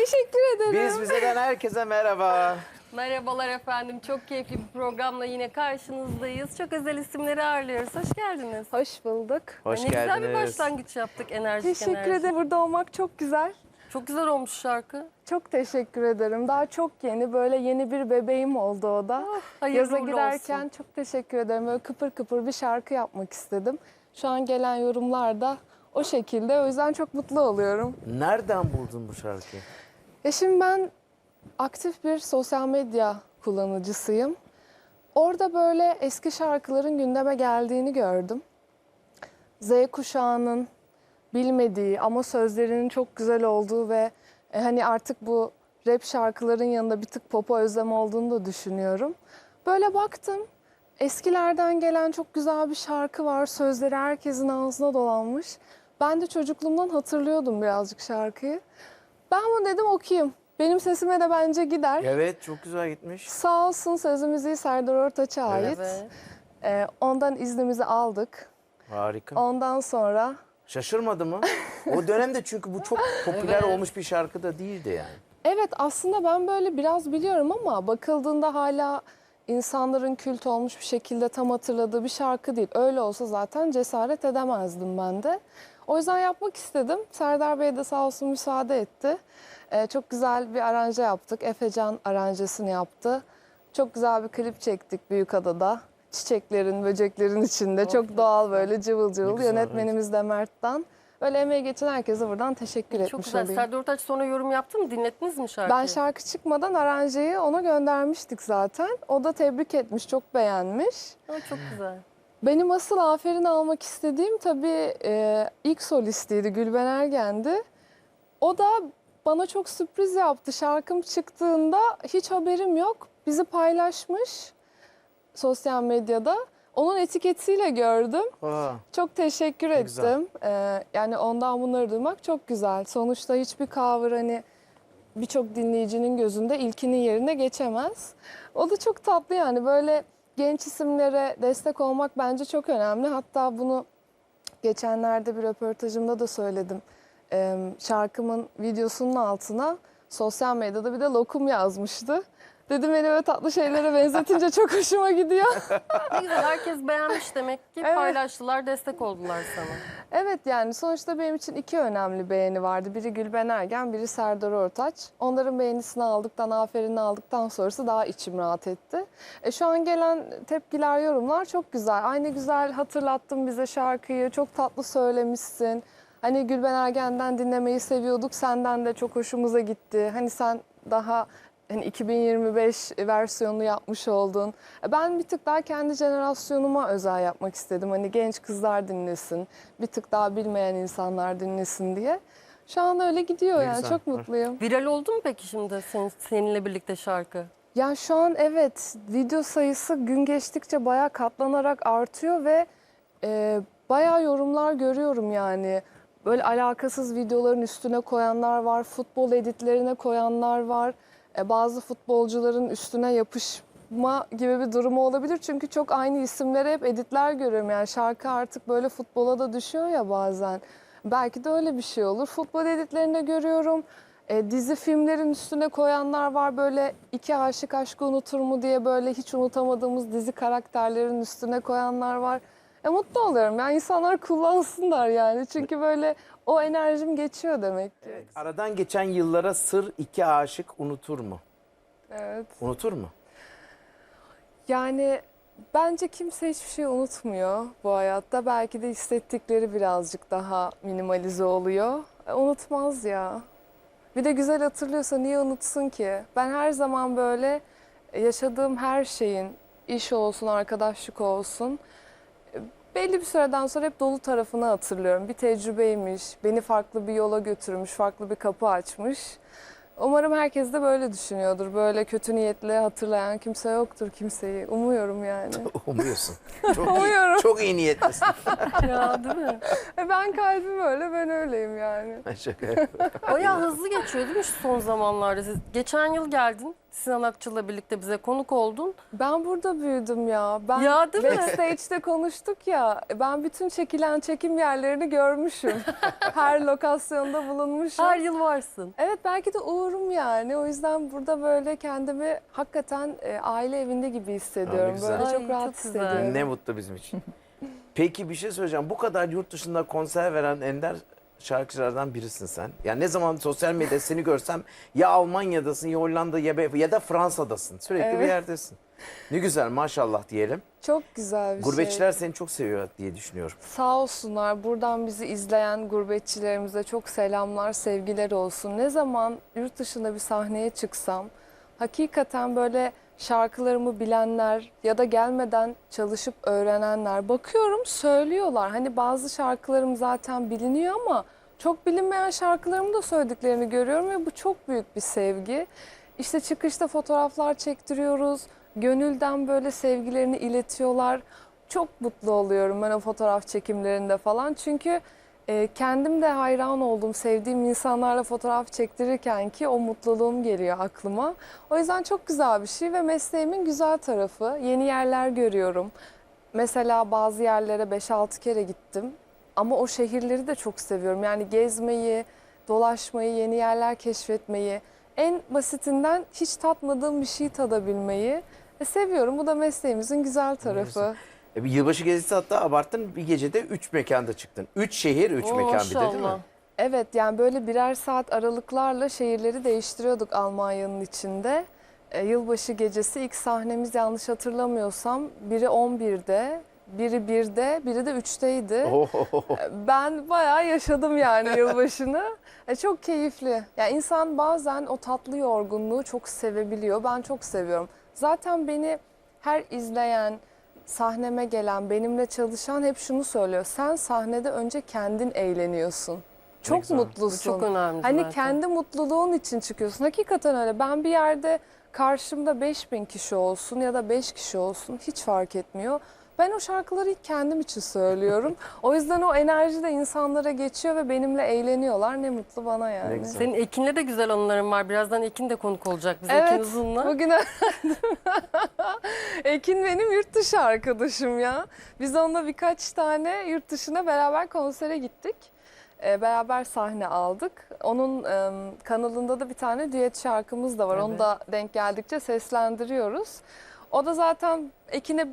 Teşekkür ederim. Biz bizeden herkese merhaba. Merhabalar efendim. Çok keyifli bir programla yine karşınızdayız. Çok özel isimleri ağırlıyoruz. Hoş geldiniz. Hoş bulduk. Hoş ne güzel bir geldiniz. başlangıç yaptık enerjik Teşekkür enerjik. ederim. Burada olmak çok güzel. Çok güzel olmuş şarkı. Çok teşekkür ederim. Daha çok yeni böyle yeni bir bebeğim oldu o da. Hayırlı Yaza girerken olsun. çok teşekkür ederim. Böyle kıpır kıpır bir şarkı yapmak istedim. Şu an gelen yorumlar da o şekilde. O yüzden çok mutlu oluyorum. Nereden buldun bu şarkıyı? Ya şimdi ben aktif bir sosyal medya kullanıcısıyım. Orada böyle eski şarkıların gündeme geldiğini gördüm. Z kuşağının bilmediği ama sözlerinin çok güzel olduğu ve e, hani artık bu rap şarkıların yanında bir tık popa özlem olduğunu da düşünüyorum. Böyle baktım. Eskilerden gelen çok güzel bir şarkı var. Sözleri herkesin ağzına dolanmış. Ben de çocukluğumdan hatırlıyordum birazcık şarkıyı. Ben bunu dedim okuyayım. Benim sesime de bence gider. Evet çok güzel gitmiş. Sağ olsun sözü müziği Serdar Ortaç'a ait. Evet. Ee, ondan iznimizi aldık. Harika. Ondan sonra Şaşırmadı mı? O dönemde çünkü bu çok popüler Evet. olmuş bir şarkı da değildi yani. evet aslında ben böyle biraz biliyorum ama bakıldığında hala insanların kült olmuş bir şekilde tam hatırladığı bir şarkı değil. Öyle olsa zaten cesaret edemezdim ben de. O yüzden yapmak istedim. Serdar Bey de sağ olsun müsaade etti. Ee, çok güzel bir aranje yaptık. Efecan aranjesini yaptı. Çok güzel bir klip çektik Büyükada'da. Çiçeklerin, böceklerin içinde. çok doğal böyle cıvıl cıvıl. güzel Yönetmenimiz de Mert'ten. Böyle emeği geçen herkese buradan teşekkür etmiş Çok güzel. olayım. Serdar Ortaç sonra yorum yaptı mı? Dinlettiniz mi şarkıyı? Ben şarkı çıkmadan aranjeyi ona göndermiştik zaten. O da tebrik etmiş, çok beğenmiş. Aa, çok güzel. Benim asıl aferin almak istediğim tabii e, ilk solistiydi Gülben Ergen'di. O da bana çok sürpriz yaptı. Şarkım çıktığında hiç haberim yok. Bizi paylaşmış sosyal medyada. Onun etiketiyle gördüm. Aa, Çok teşekkür güzel. ettim. Ee, yani ondan bunları duymak çok güzel. Sonuçta hiçbir cover hani birçok dinleyicinin gözünde ilkinin yerine geçemez. O da çok tatlı yani böyle genç isimlere destek olmak bence çok önemli. Hatta bunu geçenlerde bir röportajımda da söyledim. Şarkımın videosunun altına sosyal medyada bir de lokum yazmıştı. Dedim beni böyle tatlı şeylere benzetince çok hoşuma gidiyor. Ne güzel. Herkes beğenmiş demek ki. Evet. Paylaştılar, destek oldular sana. Evet yani sonuçta benim için iki önemli beğeni vardı. Biri Gülben Ergen, biri Serdar Ortaç. Onların beğenisini aldıktan, aferini aldıktan sonrası daha içim rahat etti. E, şu an gelen tepkiler, yorumlar çok güzel. Aynı güzel hatırlattın bize şarkıyı, çok tatlı söylemişsin. Hani Gülben Ergen'den dinlemeyi seviyorduk, senden de çok hoşumuza gitti. Hani sen daha hani 2025 versiyonunu yapmış oldun. E, Ben bir tık daha kendi jenerasyonuma özel yapmak istedim. Hani genç kızlar dinlesin, bir tık daha bilmeyen insanlar dinlesin diye. Şu an öyle gidiyor Ne yani güzel. çok mutluyum. Viral oldu mu peki şimdi senin, seninle birlikte şarkı? Ya şu an evet video sayısı gün geçtikçe bayağı katlanarak artıyor ve e, bayağı yorumlar görüyorum yani. Böyle alakasız videoların üstüne koyanlar var, futbol editlerine koyanlar var. E, bazı futbolcuların üstüne yapışma gibi bir durumu olabilir. Çünkü çok aynı isimlere hep editler görüyorum. Yani şarkı artık böyle futbola da düşüyor ya bazen. Belki de öyle bir şey olur. Futbol editlerinde görüyorum. E, dizi filmlerin üstüne koyanlar var böyle iki aşık aşkı unutur mu diye böyle hiç unutamadığımız dizi karakterlerin üstüne koyanlar var. E, mutlu oluyorum yani insanlar kullansınlar yani çünkü böyle o enerjim geçiyor demek ki. aradan geçen yıllara sır iki aşık unutur mu? Evet. Unutur mu? Yani bence kimse hiçbir şey unutmuyor bu hayatta. Belki de hissettikleri birazcık daha minimalize oluyor. E, unutmaz ya. Bir de güzel hatırlıyorsa niye unutsun ki? Ben her zaman böyle yaşadığım her şeyin, iş olsun, arkadaşlık olsun, belli bir süreden sonra hep dolu tarafını hatırlıyorum. Bir tecrübeymiş, beni farklı bir yola götürmüş, farklı bir kapı açmış. Umarım herkes de böyle düşünüyordur. Böyle kötü niyetle hatırlayan kimse yoktur kimseyi. Umuyorum yani. Umuyorsun. Çok Umuyorum. iyi, çok iyi niyetlisin. Ya değil mi? E ben kalbim öyle, ben öyleyim yani. Şaka yapıyorum. Bayağı hızlı geçiyor değil mi şu son zamanlarda? Siz- Geçen yıl geldin Sinan Akçıl'la birlikte bize konuk oldun. Ben burada büyüdüm ya. Ben Ya, değil mi? backstage'de konuştuk ya. Ben bütün çekilen çekim yerlerini görmüşüm. Her lokasyonda bulunmuşum. Her yıl varsın. Evet belki de uğurum yani. O yüzden burada böyle kendimi hakikaten e, aile evinde gibi hissediyorum. Böyle Ay, çok rahat çok hissediyorum. Ne mutlu bizim için. Peki bir şey söyleyeceğim. Bu kadar yurt dışında konser veren ender şarkıcılardan birisin sen. Yani ne zaman sosyal medyada seni görsem ya Almanya'dasın ya Hollanda ya, ya da Fransa'dasın. Sürekli bir Evet. yerdesin. Ne güzel maşallah diyelim. Çok güzel bir şey. Gurbetçiler seni çok seviyor diye düşünüyorum. Sağ olsunlar. Buradan bizi izleyen gurbetçilerimize çok selamlar, sevgiler olsun. Ne zaman yurt dışında bir sahneye çıksam hakikaten böyle şarkılarımı bilenler ya da gelmeden çalışıp öğrenenler bakıyorum söylüyorlar. Hani bazı şarkılarım zaten biliniyor ama çok bilinmeyen şarkılarımı da söylediklerini görüyorum ve bu çok büyük bir sevgi. İşte çıkışta fotoğraflar çektiriyoruz. Gönülden böyle sevgilerini iletiyorlar. Çok mutlu oluyorum ben o fotoğraf çekimlerinde falan. Çünkü e, kendim de hayran oldum. Sevdiğim insanlarla fotoğraf çektirirken ki o mutluluğum geliyor aklıma. O yüzden çok güzel bir şey ve mesleğimin güzel tarafı. Yeni yerler görüyorum. Mesela bazı yerlere 5-6 kere gittim. Ama o şehirleri de çok seviyorum. Yani gezmeyi, dolaşmayı, yeni yerler keşfetmeyi. En basitinden hiç tatmadığım bir şey tadabilmeyi e, seviyorum. Bu da mesleğimizin güzel tarafı. E, bir yılbaşı gezisi hatta abarttın bir gecede 3 mekanda çıktın. 3 şehir 3 Oo, mekan bir de değil mi? maşallah. Evet yani böyle birer saat aralıklarla şehirleri değiştiriyorduk Almanya'nın içinde. E, yılbaşı gecesi ilk sahnemiz yanlış hatırlamıyorsam biri 11'de, biri 1'de, biri de 3'teydi. Oho. Ben bayağı yaşadım yani yılbaşını. E, çok keyifli. Yani insan bazen o tatlı yorgunluğu çok sevebiliyor. Ben çok seviyorum. Zaten beni her izleyen, sahneme gelen, benimle çalışan hep şunu söylüyor. Sen sahnede önce kendin eğleniyorsun. Çok güzel. Bu mutlusun. çok önemli Hani zaten. kendi mutluluğun için çıkıyorsun. Hakikaten öyle. Ben bir yerde karşımda 5000 kişi olsun ya da 5 kişi olsun hiç fark etmiyor. Ben o şarkıları ilk kendim için söylüyorum. o yüzden o enerji de insanlara geçiyor ve benimle eğleniyorlar. Ne mutlu bana yani. Ne güzel. Senin Ekin'le de güzel anıların var. Birazdan Ekin de konuk olacak bize Ekin Evet, Uzun'la. bugün öğrendim. Ekin benim yurt dışı arkadaşım ya. Biz onunla birkaç tane yurt dışına beraber konsere gittik. Ee, beraber sahne aldık. Onun em, kanalında da bir tane düet şarkımız da var. Onu Evet. da denk geldikçe seslendiriyoruz. O da zaten Ekin'e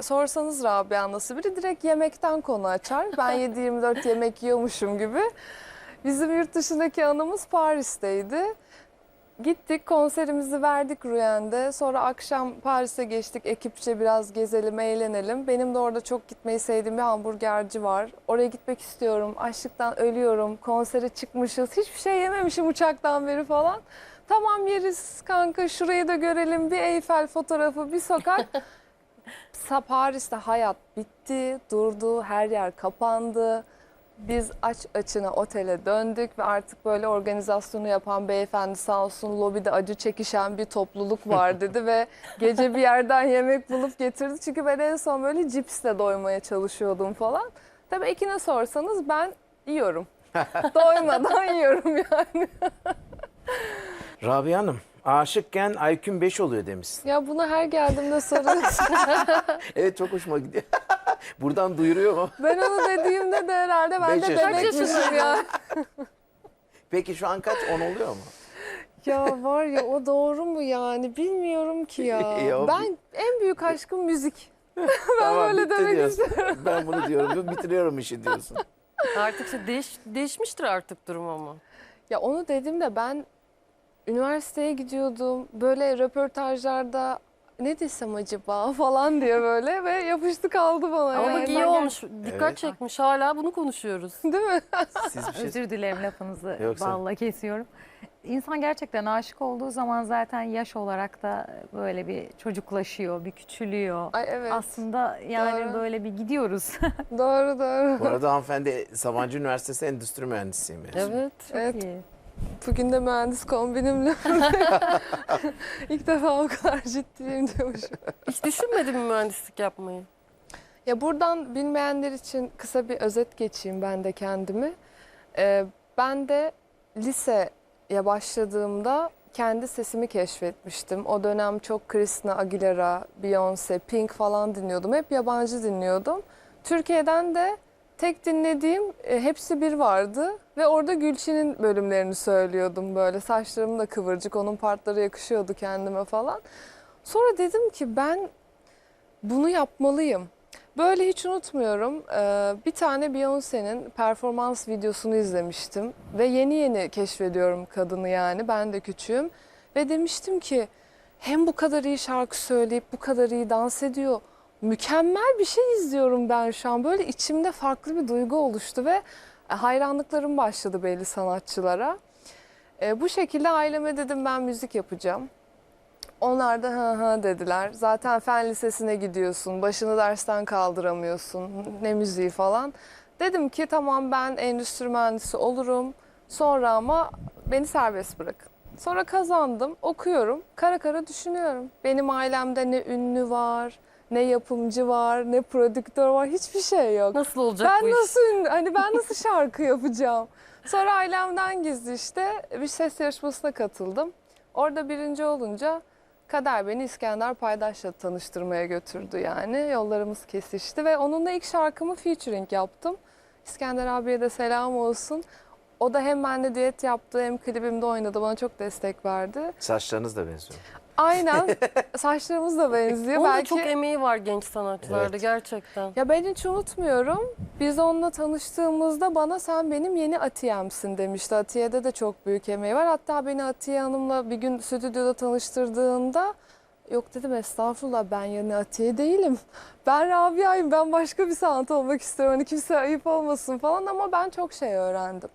sorsanız Rabia nasıl biri direkt yemekten konu açar. Ben 7-24 yemek yiyormuşum gibi. Bizim yurt dışındaki anımız Paris'teydi. Gittik konserimizi verdik Ruyen'de. Sonra akşam Paris'e geçtik ekipçe biraz gezelim, eğlenelim. Benim de orada çok gitmeyi sevdiğim bir hamburgerci var. Oraya gitmek istiyorum. Açlıktan ölüyorum. Konsere çıkmışız. Hiçbir şey yememişim uçaktan beri falan. Tamam yeriz kanka şurayı da görelim. Bir Eyfel fotoğrafı, bir sokak. Paris'te hayat bitti, durdu, her yer kapandı. Biz aç açına otele döndük ve artık böyle organizasyonu yapan beyefendi sağ olsun lobide acı çekişen bir topluluk var dedi ve gece bir yerden yemek bulup getirdi. Çünkü ben en son böyle cipsle doymaya çalışıyordum falan. Tabii Ekin'e sorsanız ben yiyorum. Doymadan yiyorum yani. Rabia Hanım aşıkken IQ'm 5 oluyor demişsin. Ya bunu her geldiğimde soruyorsun. Evet çok hoşuma gidiyor. Buradan duyuruyor mu? ben onu dediğimde de herhalde ben Beş de yaşında. bebekmişim ya. Peki şu an kaç 10 oluyor mu? Ya var ya o doğru mu yani bilmiyorum ki ya. Ya ben en büyük aşkım müzik. Tamam, böyle bitti demek diyorsun. Ben bunu diyorum. Bitiriyorum işi diyorsun. Artık işte değiş, değişmiştir artık durum ama. Ya onu dedim de ben üniversiteye gidiyordum. Böyle röportajlarda ne desem acaba falan diye böyle ve yapıştı kaldı bana. Ama yani. bak iyi olmuş. Dikkat Evet. çekmiş. Hala bunu konuşuyoruz. Değil mi? Siz bir şey Özür dilerim lafınızı Yoksa- balla kesiyorum. İnsan gerçekten aşık olduğu zaman zaten yaş olarak da böyle bir çocuklaşıyor, bir küçülüyor. Ay evet. Aslında yani Doğru. böyle bir gidiyoruz. Doğru doğru. Bu arada hanımefendi Sabancı Üniversitesi Endüstri Mühendisiyim. mezunu. Evet. Evet. İyi. Bugün de mühendis kombinimle İlk defa o kadar ciddiyim diyormuşum. Hiç düşünmedin mi mühendislik yapmayı? Ya buradan bilmeyenler için kısa bir özet geçeyim ben de kendimi. Ee, ben de liseye başladığımda kendi sesimi keşfetmiştim. O dönem çok Christina Aguilera, Beyoncé, Pink falan dinliyordum. Hep yabancı dinliyordum. Türkiye'den de tek dinlediğim e, hepsi bir vardı ve orada Gülçin'in bölümlerini söylüyordum böyle. Saçlarım da kıvırcık, onun partları yakışıyordu kendime falan. Sonra dedim ki ben bunu yapmalıyım. Böyle hiç unutmuyorum. Ee, Bir tane Beyoncé'nin performans videosunu izlemiştim ve yeni yeni keşfediyorum kadını yani. Ben de küçüğüm ve demiştim ki hem bu kadar iyi şarkı söyleyip bu kadar iyi dans ediyor. Mükemmel bir şey izliyorum ben şu an. Böyle içimde farklı bir duygu oluştu ve hayranlıklarım başladı belli sanatçılara. Ee, Bu şekilde aileme dedim ben müzik yapacağım. Onlar da hı hı dediler. Zaten fen lisesine gidiyorsun, başını dersten kaldıramıyorsun, ne müziği falan. Dedim ki tamam ben endüstri mühendisi olurum. Sonra ama beni serbest bırakın. Sonra kazandım, okuyorum, kara kara düşünüyorum. Benim ailemde ne ünlü var, ne yapımcı var, ne prodüktör var, hiçbir şey yok. Nasıl olacak bu Ben iş? nasıl ünlü, hani ben nasıl şarkı yapacağım? Sonra ailemden gizli işte bir ses yarışmasına katıldım. Orada birinci olunca Kader beni İskender Paydaş'la tanıştırmaya götürdü yani. Yollarımız kesişti ve onunla ilk şarkımı featuring yaptım. İskender abiye de selam olsun. O da hem benimle düet yaptı hem klibimde oynadı. Bana çok destek verdi. Saçlarınız da benziyor. Aynen. Saçlarımız da benziyor. Onun da Belki... çok emeği var genç sanatçılarda Evet. gerçekten. Ya ben hiç unutmuyorum. Biz onunla tanıştığımızda bana sen benim yeni Atiye'msin demişti. Atiye'de de çok büyük emeği var. Hatta beni Atiye Hanım'la bir gün stüdyoda tanıştırdığında yok dedim estağfurullah ben yeni Atiye değilim. Ben Rabia'yım ben başka bir sanat olmak istiyorum. Hani kimse ayıp olmasın falan ama ben çok şey öğrendim.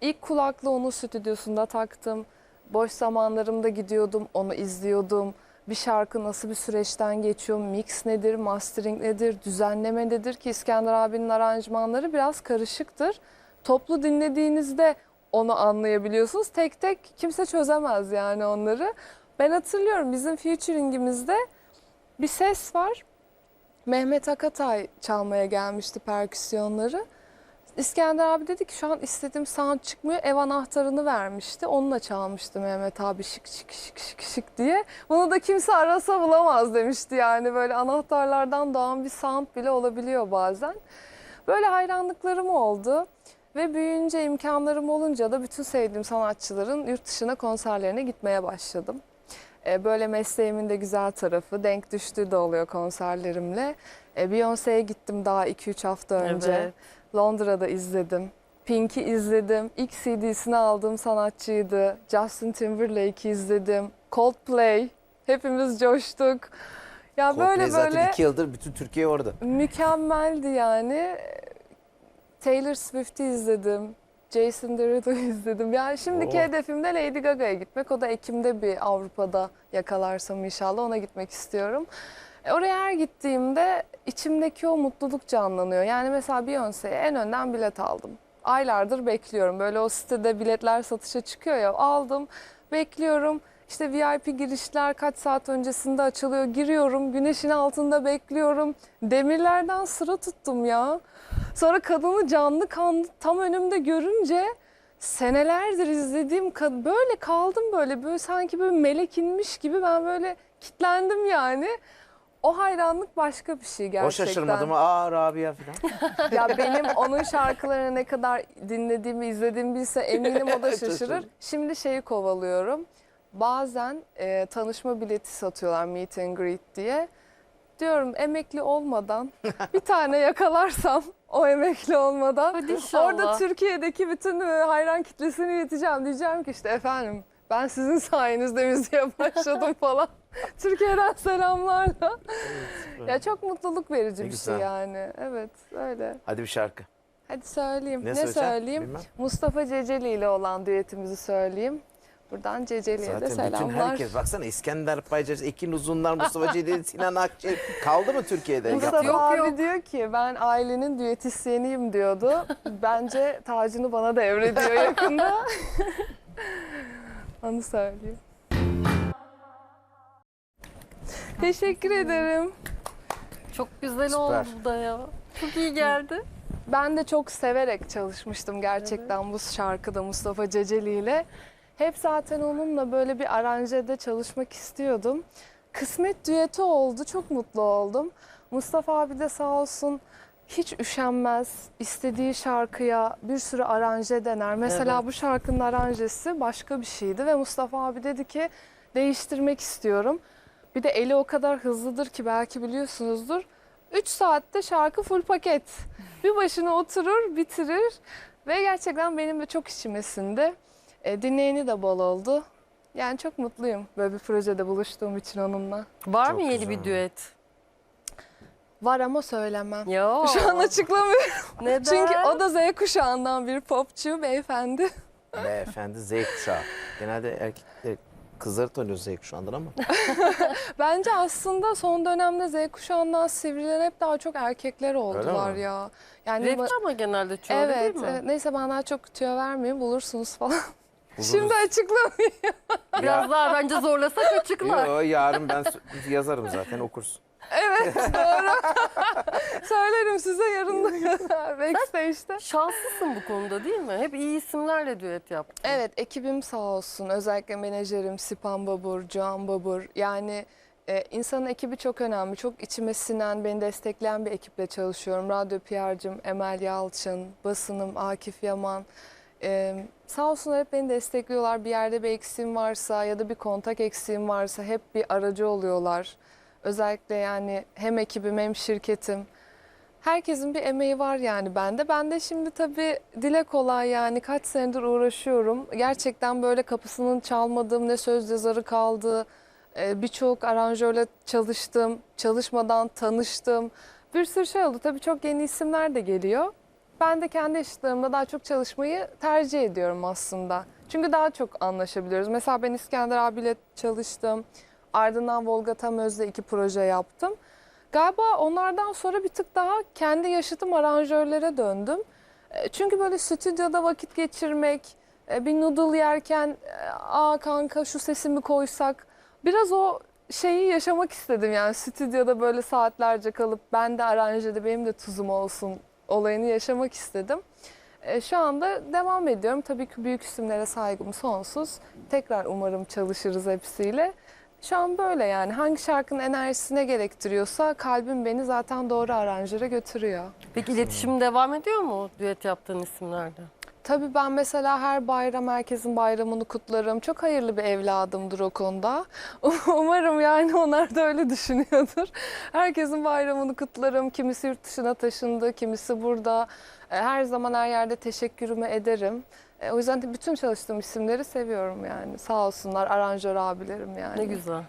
İlk kulaklığı onun stüdyosunda taktım. Boş zamanlarımda gidiyordum, onu izliyordum. Bir şarkı nasıl bir süreçten geçiyor, mix nedir, mastering nedir, düzenleme nedir ki İskender abinin aranjmanları biraz karışıktır. Toplu dinlediğinizde onu anlayabiliyorsunuz. Tek tek kimse çözemez yani onları. Ben hatırlıyorum bizim featuringimizde bir ses var. Mehmet Akatay çalmaya gelmişti perküsyonları. İskender abi dedi ki şu an istediğim sound çıkmıyor. Ev anahtarını vermişti. Onunla çalmıştı Mehmet abi şık şık şık şık şık diye. Bunu da kimse arasa bulamaz demişti yani. Böyle anahtarlardan doğan bir sound bile olabiliyor bazen. Böyle hayranlıklarım oldu. Ve büyüyünce imkanlarım olunca da bütün sevdiğim sanatçıların yurt dışına konserlerine gitmeye başladım. E, Böyle mesleğimin de güzel tarafı. Denk düştüğü de oluyor konserlerimle. E, Beyoncé'ye gittim daha 2-3 hafta önce. Evet. Londra'da izledim. Pink'i izledim. İlk CD'sini aldığım sanatçıydı. Justin Timberlake'i izledim. Coldplay. Hepimiz coştuk. Ya Coldplay böyle zaten böyle iki yıldır bütün Türkiye orada. mükemmeldi yani. Taylor Swift'i izledim. Jason Derulo'yu izledim. Yani şimdiki Oo. hedefim de Lady Gaga'ya gitmek. O da Ekim'de bir Avrupa'da yakalarsam inşallah ona gitmek istiyorum. E, Oraya her gittiğimde içimdeki o mutluluk canlanıyor. Yani mesela Beyoncé'ye en önden bilet aldım. Aylardır bekliyorum. Böyle o sitede biletler satışa çıkıyor ya aldım, bekliyorum. İşte VIP girişler kaç saat öncesinde açılıyor. Giriyorum, güneşin altında bekliyorum. Demirlerden sıra tuttum ya. Sonra kadını canlı kanlı tam önümde görünce senelerdir izlediğim kad böyle kaldım böyle böyle sanki böyle melek inmiş gibi ben böyle kitlendim yani. O hayranlık başka bir şey gerçekten. O şaşırmadı mı? Aa Rabia falan. Ya benim onun şarkılarını ne kadar dinlediğimi, izlediğimi bilse eminim o da Şaşırır. Şimdi şeyi kovalıyorum. Bazen e, tanışma bileti satıyorlar meet and greet diye. Diyorum emekli olmadan bir tane yakalarsam o emekli olmadan Hadi inşallah. orada Türkiye'deki bütün e, hayran kitlesini ileteceğim. Diyeceğim ki işte efendim ben sizin sayenizde müziğe başladım falan. Türkiye'den selamlarla. Ya çok mutluluk verici Ne bir güzel. şey yani. Evet öyle. Hadi bir şarkı. Hadi söyleyeyim. Ne Ne, söyleyeyim? Bilmem. Mustafa Ceceli ile olan düetimizi söyleyeyim. Buradan Ceceli'ye de Zaten bütün selamlar. herkes baksana İskender Paycacı, Ekin Uzunlar, Mustafa Cedid, Sinan Akçay kaldı mı Türkiye'de? Mustafa. Yok, abi yok. diyor ki ben ailenin düetisyeniyim diyordu. Bence tacını bana devrediyor yakında. Onu söyleyeyim. Teşekkür ederim. Çok güzel Süper. oldu da ya. Çok iyi geldi. Ben de çok severek çalışmıştım gerçekten bu şarkıda Mustafa Ceceli ile. Hep zaten onunla böyle bir aranjede çalışmak istiyordum. Kısmet düeti oldu. Çok mutlu oldum. Mustafa abi de sağ olsun hiç üşenmez. İstediği şarkıya bir sürü aranje dener. Mesela Evet. bu şarkının aranjesi başka bir şeydi ve Mustafa abi dedi ki değiştirmek istiyorum. Bir de eli o kadar hızlıdır ki belki biliyorsunuzdur. 3 saatte şarkı full paket. Bir başına oturur, bitirir ve gerçekten benim de çok içime sindi. E, dinleyeni de bol oldu. Yani çok mutluyum böyle bir projede buluştuğum için onunla. Var Çok mı yeni güzel. bir düet? Var ama söylemem. Yo. Şu an açıklamıyorum. Neden? Çünkü o da Z kuşağından bir popçu beyefendi. Beyefendi Z kuşağı. Genelde erkekler kızları tanıyoruz Z kuşağından ama. Bence aslında son dönemde Z kuşağından sivrilen hep daha çok erkekler oldular mi? ya. Yani Rapçi ama genelde çoğu evet, değil mi? evet. Neyse ben daha çok tüyo vermeyeyim bulursunuz falan. Buluruz. Şimdi açıklamayayım. Biraz daha bence zorlasak açıklar. Yo, yarın ben yazarım zaten okursun. Evet doğru. Söylerim size yarın da backstage'de. Şanslısın bu konuda değil mi? Hep iyi isimlerle düet yaptın. Evet ekibim sağ olsun. Özellikle menajerim Sipan Babur, Can Babur. Yani e, insanın ekibi çok önemli. Çok içime sinen, beni destekleyen bir ekiple çalışıyorum. Radyo PR'cım Emel Yalçın, basınım Akif Yaman. E, sağ olsunlar hep beni destekliyorlar. Bir yerde bir eksiğim varsa ya da bir kontak eksiğim varsa hep bir aracı oluyorlar. Özellikle yani hem ekibim hem şirketim. Herkesin bir emeği var yani bende. Ben de şimdi tabii dile kolay yani kaç senedir uğraşıyorum. Gerçekten böyle kapısının çalmadığım ne söz yazarı kaldı. Ee, Birçok aranjörle çalıştım. Çalışmadan tanıştım. Bir sürü şey oldu. Tabii çok yeni isimler de geliyor. Ben de kendi eşitlerimle daha çok çalışmayı tercih ediyorum aslında. Çünkü daha çok anlaşabiliyoruz. Mesela ben İskender abiyle çalıştım. Ardından Volga Tamöz'le iki proje yaptım. Galiba onlardan sonra bir tık daha kendi yaşıtım aranjörlere döndüm. E, Çünkü böyle stüdyoda vakit geçirmek, e, bir noodle yerken e, aa kanka şu sesimi koysak biraz o şeyi yaşamak istedim yani stüdyoda böyle saatlerce kalıp ben de aranjede benim de tuzum olsun olayını yaşamak istedim. E, Şu anda devam ediyorum. Tabii ki büyük isimlere saygım sonsuz. Tekrar umarım çalışırız hepsiyle. Şu an böyle yani hangi şarkının enerjisine gerektiriyorsa kalbim beni zaten doğru aranjöre götürüyor. Peki iletişim devam ediyor mu düet yaptığın isimlerle? Tabii ben mesela her bayram herkesin bayramını kutlarım. Çok hayırlı bir evladımdır o konuda. Umarım yani onlar da öyle düşünüyordur. Herkesin bayramını kutlarım. Kimisi yurt dışına taşındı, kimisi burada. E, Her zaman her yerde teşekkürümü ederim. E, O yüzden de bütün çalıştığım isimleri seviyorum yani. Sağ olsunlar aranjör abilerim yani. Ne güzel.